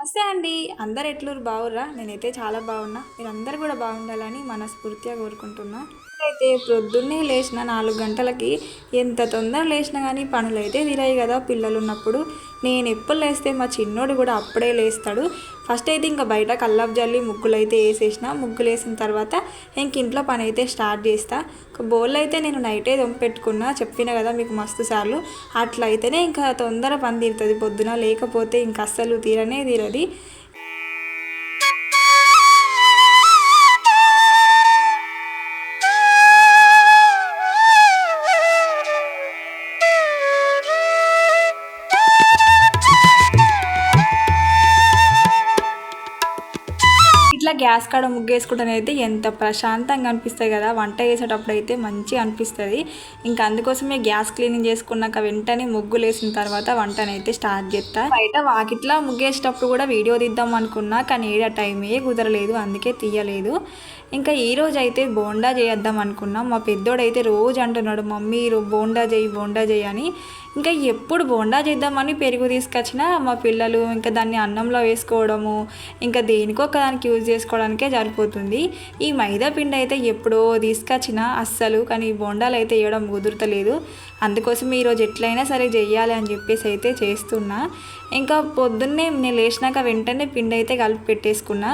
నమస్తే అండి. అందరు ఎట్లు బాగుర్రా నేనైతే చాలా బాగున్నా మీరందరూ కూడా బాగుండాలని మనస్ఫూర్తిగా కోరుకుంటున్నా. అయితే ప్రొద్దున్నే లేచిన నాలుగు గంటలకి ఎంత తొందర లేచినా కానీ పనులు అయితే తీరాయి కదా పిల్లలు ఉన్నప్పుడు నేను ఎప్పుడు లేస్తే మా చిన్నోడు కూడా అప్పుడే లేస్తాడు. ఫస్ట్ అయితే ఇంకా బయట కల్లాపు జల్లి ముగ్గులు అయితే వేసేసిన ముగ్గులు వేసిన తర్వాత ఇంక ఇంట్లో పని అయితే స్టార్ట్ చేస్తా. ఒక బౌల్ అయితే నేను నైటే పెట్టుకున్నా చెప్పిన కదా మీకు మస్తు సార్లు. అట్లా అయితేనే ఇంకా తొందర పని తీరుతుంది. పొద్దున లేకపోతే ఇంకా అస్సలు తీరనే తీరది. గ్యాస్ కాడ ముగ్గేసుకుంటానే అయితే ఎంత ప్రశాంతంగా అనిపిస్తుంది కదా. వంట చేసేటప్పుడు అయితే మంచిగా అనిపిస్తుంది. ఇంకా అందుకోసమే గ్యాస్ క్లీనింగ్ చేసుకున్నాక వెంటనే ముగ్గులు వేసిన తర్వాత వంటనైతే స్టార్ట్ చేస్తా. బయట వాకిట్లో ముగ్గేసేటప్పుడు కూడా వీడియో తీద్దాం అనుకున్నా కానీ ఏడా టైమే కుదరలేదు. అందుకే తీయలేదు. ఇంకా ఈ రోజు అయితే బోండా చేద్దాం అనుకున్నాం. మా పెద్దోడైతే రోజు అంటున్నాడు మమ్మీ బోండా చేయి బోండా చేయి అని. ఇంకా ఎప్పుడు బోండా చేద్దామని పెరుగు తీసుకొచ్చినా మా పిల్లలు ఇంకా దాన్ని అన్నంలో వేసుకోవడము ఇంకా దేనికో ఒక దానికి యూజ్ చేసుకోవడానికే సరిపోతుంది. ఈ మైదా పిండి అయితే ఎప్పుడో తీసుకొచ్చినా అస్సలు కానీ ఈ బోండాలు అయితే వేయడం కుదురుతలేదు. అందుకోసం ఈరోజు ఎట్లయినా సరే చెయ్యాలి అని చెప్పేసి అయితే చేస్తున్నా. ఇంకా పొద్దున్నే నేను లేచినాక వెంటనే పిండి అయితే కలిపి పెట్టేసుకున్నా.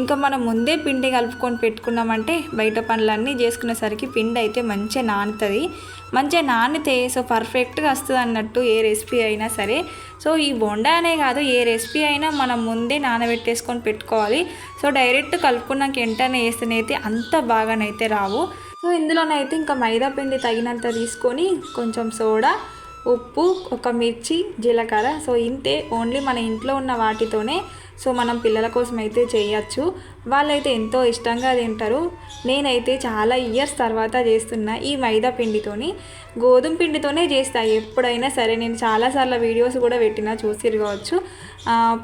ఇంకా మనం ముందే పిండి కలుపుకొని పెట్టుకున్నామంటే బయట పనులన్నీ చేసుకునేసరికి పిండి అయితే మంచిగా నానుతుంది. మంచిగా నానితే సో పర్ఫెక్ట్గా వస్తుంది అన్నట్టు ఏ రెసిపీ అయినా సరే. సో ఈ బొండా అనే కాదు ఏ రెసిపీ అయినా మనం ముందే నానబెట్టేసుకొని పెట్టుకోవాలి. సో డైరెక్ట్ కలుపుకున్నాక వెంటనే వేస్తేనైతే అంత బాగానైతే రావు. సో ఇందులోనైతే ఇంకా మైదా పిండి తగినంత తీసుకొని కొంచెం సోడా ఉప్పు ఒక మిర్చి జీలకర్ర. సో ఇంతే ఓన్లీ మన ఇంట్లో ఉన్న వాటితోనే. సో మనం పిల్లల కోసం అయితే చేయొచ్చు. వాళ్ళైతే ఎంతో ఇష్టంగా తింటారు. నేనైతే చాలా ఇయర్స్ తర్వాత చేస్తున్నా ఈ మైదా పిండితోని. గోధుమ పిండితోనే చేస్తా. ఎప్పుడైనా సరే నేను చాలాసార్లు వీడియోస్ కూడా పెట్టినా చూసి కావచ్చు.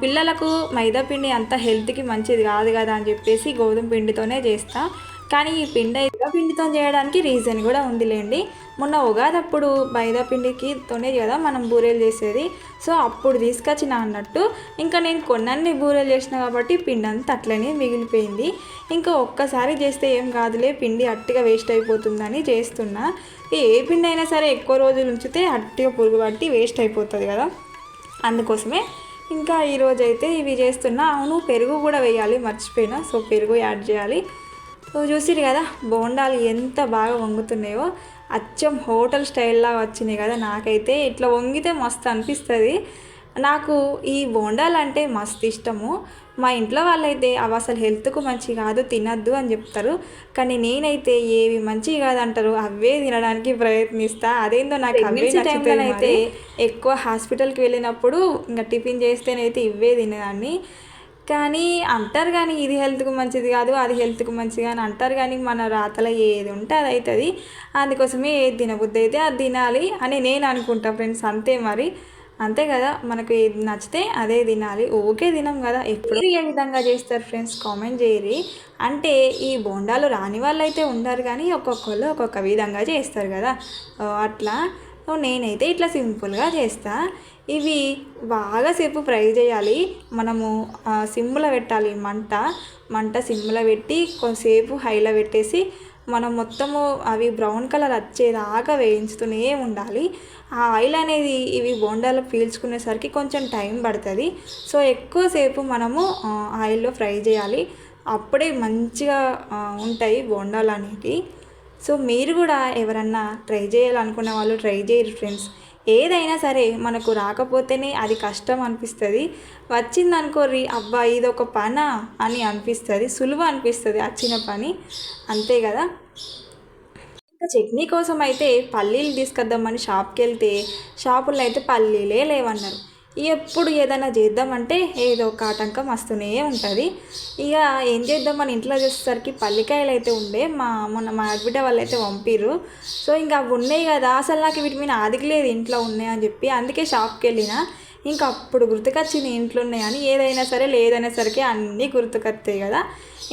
పిల్లలకు మైదా పిండి అంత హెల్త్కి మంచిది కాదు కదా అని చెప్పేసి గోధుమ పిండితోనే చేస్తాను కానీ ఈ పిండి అయితే పిండితో చేయడానికి రీజన్ కూడా ఉందిలేండి. మొన్న ఉగాదప్పుడు బైదా పిండికి తోనే కదా మనం బూరెలు చేసేది. సో అప్పుడు తీసుకొచ్చిన అన్నట్టు ఇంకా నేను కొన్నన్ని బూరెలు చేసిన కాబట్టి పిండి అంతా అట్లనే మిగిలిపోయింది. ఇంకా ఒక్కసారి చేస్తే ఏం కాదులే పిండి అట్టిగా వేస్ట్ అయిపోతుందని చేస్తున్నా. ఏ పిండి అయినా సరే ఎక్కువ రోజులు ఉంచితే అట్టిగా పురుగు పట్టి వేస్ట్ అయిపోతుంది కదా. అందుకోసమే ఇంకా ఈరోజు అయితే ఇవి చేస్తున్నా. అవును పెరుగు కూడా వేయాలి మర్చిపోయినా. సో పెరుగు యాడ్ చేయాలి. సో చూసిరు కదా బోండాలు ఎంత బాగా వంగుతున్నాయో. అచ్చం హోటల్ స్టైల్లా వచ్చినాయి కదా నాకైతే. ఇట్లా వంగితే మస్తు అనిపిస్తుంది. నాకు ఈ బోండాలు అంటే మస్తు ఇష్టము. మా ఇంట్లో వాళ్ళైతే అవి అసలు హెల్త్కు మంచి కాదు తినద్దు అని చెప్తారు. కానీ నేనైతే ఏవి మంచి కాదంటారు అవే తినడానికి ప్రయత్నిస్తా. అదేందో నాకు అవే అయితే ఎక్కువ హాస్పిటల్కి వెళ్ళినప్పుడు ఇంకా టిఫిన్ చేస్తేనైతే ఇవే తినేదాన్ని. కానీ అంటారు కానీ ఇది హెల్త్కు మంచిది కాదు అది హెల్త్కు మంచిది అని అంటారు కానీ మన రాతలో ఏది ఉంటే అది అవుతుంది. అందుకోసమే ఏది తినబుద్ధి అయితే అది తినాలి అని నేను అనుకుంటా ఫ్రెండ్స్ అంతే మరి. అంతే కదా మనకు ఏది నచ్చితే అదే తినాలి. ఓకే తినం కదా ఎప్పుడు ఏ విధంగా చేస్తారు ఫ్రెండ్స్ కామెంట్ చేయరి. అంటే ఈ బోండాలు రాని వాళ్ళు అయితే ఉండరు కానీ ఒక్కొక్కళ్ళు ఒక్కొక్క విధంగా చేస్తారు కదా. అట్లా నేనైతే ఇట్లా సింపుల్గా చేస్తా. ఇవి బాగా సేపు ఫ్రై చేయాలి. మనము సిమ్లో పెట్టాలి మంట. మంట సిమ్లో పెట్టి కొంతసేపు హైలో పెట్టేసి మనం మొత్తము అవి బ్రౌన్ కలర్ వచ్చేదాకా వేయించుతూనే ఉండాలి. ఆ ఆయిల్ అనేది ఇవి బోండాలు పీల్చుకునేసరికి కొంచెం టైం పడుతుంది. సో ఎక్కువసేపు మనము ఆయిల్లో ఫ్రై చేయాలి. అప్పుడే మంచిగా ఉంటాయి బోండాలు అనేవి సో మీరు కూడా ఎవరన్నా ట్రై చేయాలనుకున్న వాళ్ళు ట్రై చేయరు ఫ్రెండ్స్ ఏదైనా సరే మనకు రాకపోతేనే అది కష్టం అనిపిస్తుంది. వచ్చిందనుకోర్రి అబ్బా ఇది ఒక పన అని అనిపిస్తుంది. సులువు అనిపిస్తుంది వచ్చిన పని. అంతే కదా? ఇంకా చట్నీ కోసం అయితే పల్లీలు తీసుకొద్దామని షాప్కి వెళ్తే షాపుల్లో అయితే పల్లీలే లేవన్నారు. ఎప్పుడు ఏదైనా చేద్దామంటే ఏదో ఒక ఆటంకం వస్తూనే ఉంటుంది. ఇక ఏం చేద్దాం మన ఇంట్లో చేసేసరికి పల్లికాయలు అయితే ఉండే మా మొన్న మా అడ్బిడ్డ వాళ్ళు అయితే పంపిర్రు. సో ఇంకా అవి ఉన్నాయి కదా అసలు నాకు వీటి మీద ఆదికి లేదు ఇంట్లో ఉన్నాయి అని చెప్పి అందుకే షాప్కి వెళ్ళిన. ఇంకా అప్పుడు గుర్తుకొచ్చింది ఇంట్లో ఉన్నాయని ఏదైనా సరే లేదైనా సరికి అన్నీ గుర్తుకొస్తాయి కదా.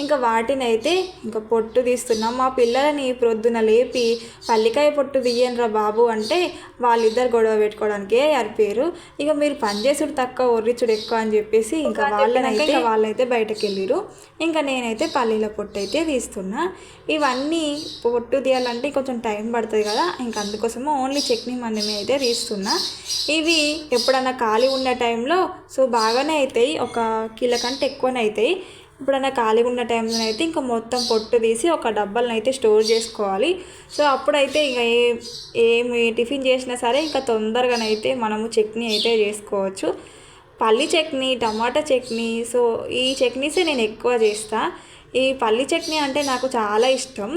ఇంకా వాటిని అయితే ఇంకా పొట్టు తీస్తున్నాం. మా పిల్లలని ప్రొద్దున లేపి పల్లికాయ పొట్టు తీయండిరా బాబు అంటే వాళ్ళిద్దరు గొడవ పెట్టుకోవడానికే అరిపోయారు ఇక మీరు పనిచేసుడు తక్కువ ఒర్రిచుడు ఎక్కువ అని చెప్పేసి ఇంకా వాళ్ళనైతే ఇంకా వాళ్ళైతే బయటకు వెళ్ళిరు ఇంకా నేనైతే పల్లీల పొట్టు అయితే తీస్తున్నా. ఇవన్నీ పొట్టు తీయాలంటే కొంచెం టైం పడుతుంది కదా. ఇంకా అందుకోసము ఓన్లీ చట్నీ మందమే అయితే తీస్తున్నా. ఇవి ఎప్పుడన్నా ఖాళీ ఖాళీ ఉన్న టైంలో సో బాగానే అవుతాయి ఒక కిలో కంటే ఎక్కువనే అవుతాయి ఎప్పుడైనా ఖాళీగా ఉన్న టైంలో అయితే ఇంకా మొత్తం పొట్టు తీసి ఒక డబ్బాలను అయితే స్టోర్ చేసుకోవాలి. సో అప్పుడైతే ఇంకా ఏ ఏమి టిఫిన్ చేసినా సరే ఇంకా తొందరగానైతే మనము చట్నీ అయితే చేసుకోవచ్చు. పల్లి చట్నీ టమాటా చట్నీ సో ఈ చట్నీసే నేను ఎక్కువ చేస్తాను ఈ పల్లి చట్నీ అంటే నాకు చాలా ఇష్టం.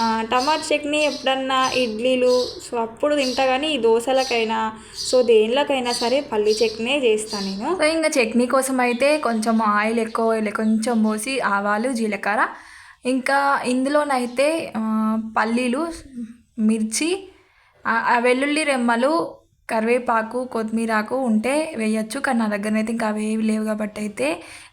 ఆ, టమాటా చట్నీ ఎప్పుడన్నా ఇడ్లీలు సో అప్పుడు తింటా కానీ ఈ దోశలకైనా సో దేనిలోకైనా సరే పల్లి చట్నీ చేస్తాను నేను. సో ఇంకా చట్నీ కోసం అయితే కొంచెం ఆయిల్ ఎక్కువ ఆయిల్ కొంచెం పోసి ఆవాలు జీలకర్ర ఇంకా ఇందులోనైతే పల్లీలు మిర్చి ఆ వెల్లుల్లి రెమ్మలు కరివేపాకు కొత్తిమీరాకు ఉంటే వేయచ్చు. కానీ నా దగ్గర అయితే ఇంకా అవి లేవు కాబట్టి అయితే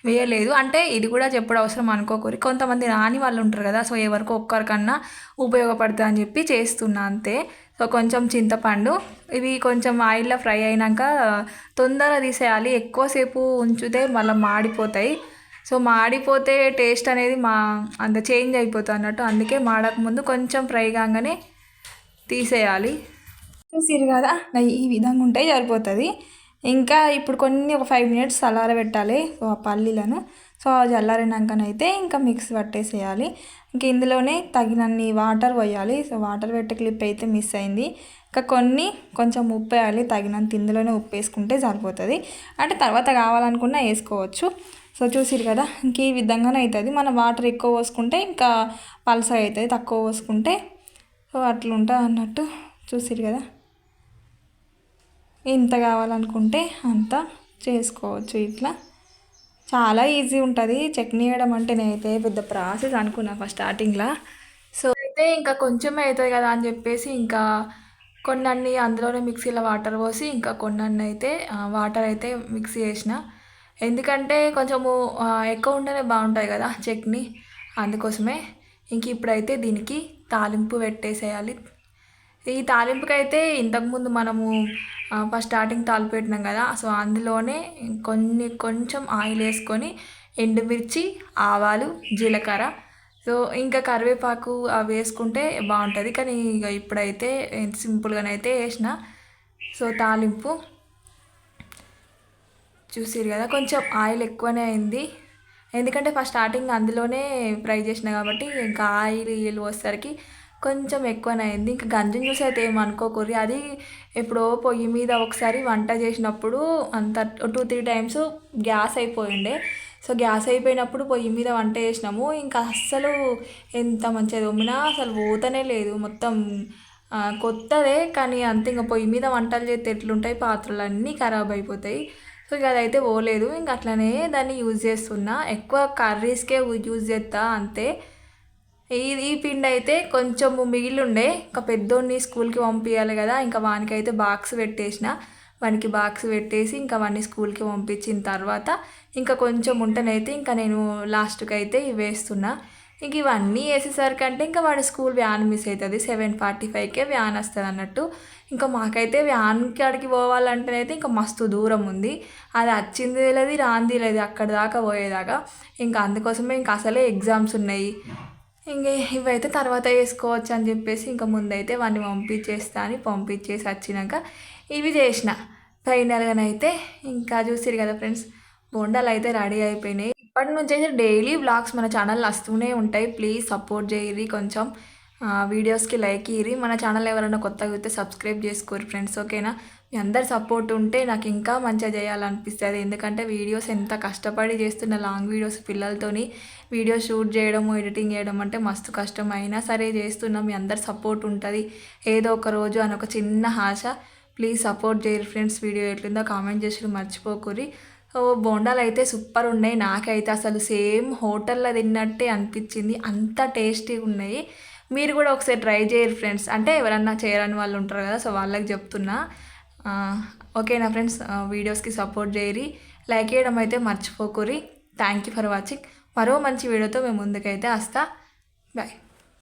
వేయలేదు. అంటే ఇది కూడా చెప్పడం అవసరం అనుకోకూరి కొంతమంది రాని వాళ్ళు ఉంటారు కదా సో ఎవరికో ఒక్కరికన్నా ఉపయోగపడుతుంది అని చెప్పి చేస్తున్నా అంతే. సో కొంచెం చింతపండు ఇవి కొంచెం ఆయిల్లో ఫ్రై అయినాక తొందరగా తీసేయాలి. ఎక్కువసేపు ఉంచితే మళ్ళీ మాడిపోతాయి. సో మాడిపోతే టేస్ట్ అనేది మా అంత చేంజ్ అయిపోతుంది అన్నట్టు. అందుకే మాడక ముందు కొంచెం ఫ్రై కాగానే తీసేయాలి. చూసిరు కదా? ఈ విధంగా ఉంటే సరిపోతుంది. ఇంకా ఇప్పుడు కొన్ని ఒక ఫైవ్ మినిట్స్ చల్లార పెట్టాలి సో ఆ పల్లీలను. సో చల్లారినాకనైతే ఇంకా మిక్స్ పట్టేసేయాలి. ఇంక ఇందులోనే తగినన్ని వాటర్ పోయాలి. సో వాటర్ పెట్టే క్లిప్ అయితే మిస్ అయింది. ఇంకా కొన్ని కొంచెం ఉప్పు వేయాలి. తగినంత ఇందులోనే ఉప్పు వేసుకుంటే సరిపోతుంది. అంటే తర్వాత కావాలనుకున్నా వేసుకోవచ్చు. సో చూసిరు కదా? ఇంక ఈ విధంగానే అవుతుంది మనం వాటర్ ఎక్కువ పోసుకుంటే ఇంకా పల్స అవుతుంది. తక్కువ పోసుకుంటే సో అట్లుంటుంది అన్నట్టు చూసిరు కదా? ఎంత కావాలనుకుంటే అంత చేసుకోవచ్చు ఇట్లా. చాలా ఈజీ ఉంటుంది. చట్నీ వేయడం అంటే నేనైతే పెద్ద ప్రాసెస్ అనుకున్నా ఫస్ట్ స్టార్టింగ్లో. సో అయితే ఇంకా కొంచెం అవుతుంది కదా అని చెప్పేసి ఇంకా కొన్నన్ని అందులోనే మిక్సీలో వాటర్ పోసి ఇంకా కొన్నన్ని అయితే వాటర్ అయితే మిక్సీ చేసిన. ఎందుకంటే కొంచెము ఎక్కువ ఉంటేనే బాగుంటాయి కదా చట్నీ. అందుకోసమే ఇంక ఇప్పుడైతే దీనికి తాలింపు పెట్టేసేయాలి. ఈ తాలింపుకి అయితే ఇంతకుముందు మనము ఫస్ట్ స్టార్టింగ్ తాలిపు పెట్టినాం కదా సో అందులోనే కొన్ని కొంచెం ఆయిల్ వేసుకొని ఎండుమిర్చి ఆవాలు జీలకర్ర సో ఇంకా కరివేపాకు అవి వేసుకుంటే బాగుంటుంది. కానీ ఇక ఇప్పుడైతే సింపుల్గానైతే వేసిన సో తాలింపు చూసిరు కదా కొంచెం ఆయిల్ ఎక్కువనే అయింది. ఎందుకంటే ఫస్ట్ స్టార్టింగ్ అందులోనే ఫ్రై చేసిన కాబట్టి ఇంకా ఆయిల్ ఇల్లు వచ్చేసరికి కొంచెం ఎక్కువనే అయింది ఇంకా గంజం చూసి అయితే ఏమనుకోకూరి అది ఎప్పుడో పొయ్యి మీద ఒకసారి వంట చేసినప్పుడు అంత టూ త్రీ టైమ్స్ గ్యాస్ అయిపోయిండే. సో గ్యాస్ అయిపోయినప్పుడు పొయ్యి మీద వంట చేసినాము. ఇంకా అస్సలు ఎంత మంచిగా దొమ్మినా అసలు పోతనే లేదు. మొత్తం కొత్తదే. కానీ అంతే ఇంకా పొయ్యి మీద వంటలు చేస్తే ఎట్లుంటాయి? పాత్రలు అన్నీ ఖరాబ్ అయిపోతాయి. సో ఇక అదైతే పోలేదు. ఇంక అట్లనే దాన్ని యూజ్ చేస్తున్నా. ఎక్కువ కర్రీస్కే యూజ్ చేస్తా అంతే. ఈ ఈ పిండి అయితే కొంచెము మిగిలి ఉండే ఇంకా పెద్దోడిని స్కూల్కి పంపించాలి కదా. ఇంకా వానికైతే బాక్స్ పెట్టేసిన. వానికి బాక్స్ పెట్టేసి ఇంకా వాడిని స్కూల్కి పంపించిన తర్వాత ఇంకా కొంచెం ఉంటేనైతే ఇంకా నేను లాస్ట్కి అయితే ఇవి వేస్తున్నా. ఇంక ఇవన్నీ వేసేసరికి అంటే ఇంకా వాడి స్కూల్ వ్యాన్ మిస్ అవుతుంది సెవెన్ ఫార్టీ ఫైవ్కే వ్యాన్ వస్తుంది అన్నట్టు. ఇంకా మాకైతే వ్యాన్ కాడికి పోవాలంటేనైతే ఇంకా మస్తు దూరం ఉంది. అది వచ్చింది లేదు రాంది లేదు అక్కడి దాకా పోయేదాకా. ఇంకా అందుకోసమే ఇంకా అసలే ఎగ్జామ్స్ ఉన్నాయి. ఇంకే ఇవైతే తర్వాత వేసుకోవచ్చు అని చెప్పేసి ఇంకా ముందైతే వాడిని పంపించేస్తా అని పంపించేసి వచ్చినాక ఇవి చేసిన. ఫైనల్గానైతే ఇంకా చూసిరు కదా ఫ్రెండ్స్ బొండాలు అయితే రెడీ అయిపోయినాయి. ఇప్పటి నుంచి అయితే డైలీ బ్లాగ్స్ మన ఛానల్ వస్తూనే ఉంటాయి. ప్లీజ్ సపోర్ట్ చేయరి కొంచెం. వీడియోస్కి లైక్ ఇరి. మన ఛానల్ ఎవరైనా కొత్తగా అయితే సబ్స్క్రైబ్ చేసుకోరు ఫ్రెండ్స్ ఓకేనా మీ అందరి సపోర్ట్ ఉంటే నాకు ఇంకా మంచిగా చేయాలనిపిస్తుంది. ఎందుకంటే వీడియోస్ ఎంత కష్టపడి చేస్తున్న లాంగ్ వీడియోస్ పిల్లలతోని వీడియో షూట్ చేయడము ఎడిటింగ్ చేయడం అంటే మస్తు కష్టం. అయినా సరే చేస్తున్నాం మీ అందరి సపోర్ట్ ఉంటుంది. ఏదో ఒక రోజు అని ఒక చిన్న ఆశ. ప్లీజ్ సపోర్ట్ చేయరు ఫ్రెండ్స్ వీడియో ఎట్లుందో కామెంట్ చేసి మర్చిపోకూరి సో బోండాలు అయితే సూపర్ ఉన్నాయి. నాకైతే అసలు సేమ్ హోటల్లో తిన్నట్టే అనిపించింది. అంత టేస్టీగా ఉన్నాయి. మీరు కూడా ఒకసారి ట్రై చేయరు ఫ్రెండ్స్. అంటే ఎవరన్నా చేయరని వాళ్ళు ఉంటారు కదా సో వాళ్ళకి చెప్తున్నా. ఓకే ఓకేనా ఫ్రెండ్స్? వీడియోస్కి సపోర్ట్ చేయరి. లైక్ చేయడం అయితే మర్చిపోకురి థ్యాంక్ యూ ఫర్ వాచింగ్ మరో మంచి వీడియోతో మేము ముందుకైతే వస్తా. బాయ్